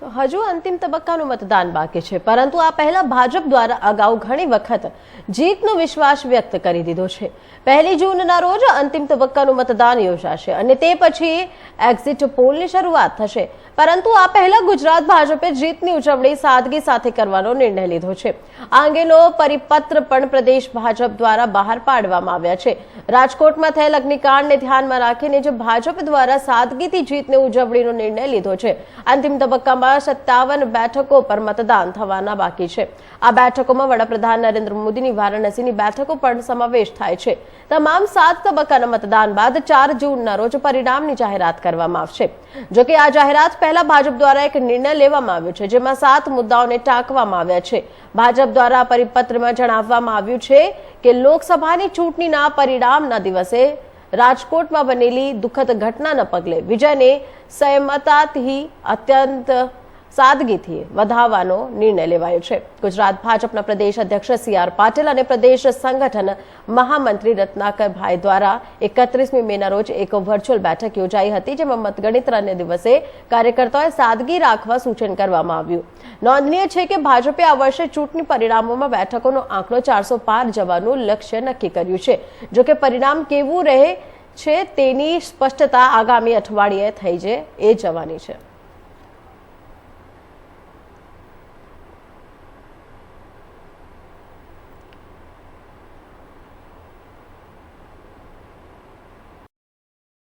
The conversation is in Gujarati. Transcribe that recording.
તો હજુ અંતિમ તબક્કાનું મતદાન બાકી છે, પરંતુ આ પહેલા ભાજપ દ્વારા અગાઉ ઘણી વખત જીતનો વિશ્વાસ વ્યક્ત કરી દીધો છે. પહેલી જૂનના રોજ અંતિમ તબક્કાનું મતદાન યોજાશે અને તે પછી એક્ઝિટ પોલની શરૂઆત થશે. પરંતુ આ પહેલા ગુજરાત ભાજપે જીતની ઉજવણી સાદગી સાથે કરવાનો નિર્ણય લીધો છે. આ અંગેનો પરિપત્ર પણ પ્રદેશ ભાજપ દ્વારા બહાર પાડવામાં આવ્યા છે. રાજકોટમાં થયેલ અગ્નિકાંડને ધ્યાનમાં રાખીને જે ભાજપ દ્વારા સાદગીથી જીતની ઉજવણીનો નિર્ણય લીધો છે. અંતિમ તબક્કામાં સત્તાવન બેઠકો પર મતદાન થવાના બાકી છે. આ બેઠકોમાં વડાપ્રધાન નરેન્દ્ર મોદીની વારાણસીની બેઠકો પણ સમાવેશ થાય છે. તમામ સાત તબક્કાના મતદાન બાદ ચાર જૂનના રોજ પરિણામની જાહેરાત કરવામાં આવશે. જો કે આ જાહેરાત પહેલા ભાજપ દ્વારા એક નિર્ણય લેવામાં આવ્યો છે, જેમાં સાત મુદ્દાઓને ટાંકવામાં આવ્યા છે. ભાજપ દ્વારા પરિપત્રમાં જણાવવામાં આવ્યું છે કે લોકસભાની ચૂંટણીના પરિણામના દિવસે રાજકોટમાં બનેલી દુઃખદ ઘટનાના પગલે વિજયને સંયમતાથી અત્યંત સાદગીથી વધાવવાનો નિર્ણય લેવાયો છે. ગુજરાત ભાજપના પ્રદેશ અધ્યક્ષ સી આર પાટીલ અને પ્રદેશ સંગઠન મહામંત્રી રત્નાકરભાઈ દ્વારા એકત્રીસમી મેના રોજ એક વર્ચ્યુઅલ બેઠક યોજાઈ હતી, જેમાં મતગણતરીના દિવસે કાર્યકર્તાઓએ સાદગી રાખવા સૂચન કરવામાં આવ્યું. નોંધનીય છે કે ભાજપે આ વર્ષે ચૂંટણી પરિણામોમાં બેઠકોનો આંકડો ચારસો પાર જવાનું લક્ષ્ય નક્કી કર્યું છે. જો કે પરિણામ કેવું રહે છે તેની સ્પષ્ટતા આગામી અઠવાડિયે થઈ જાય એ જવાની છે.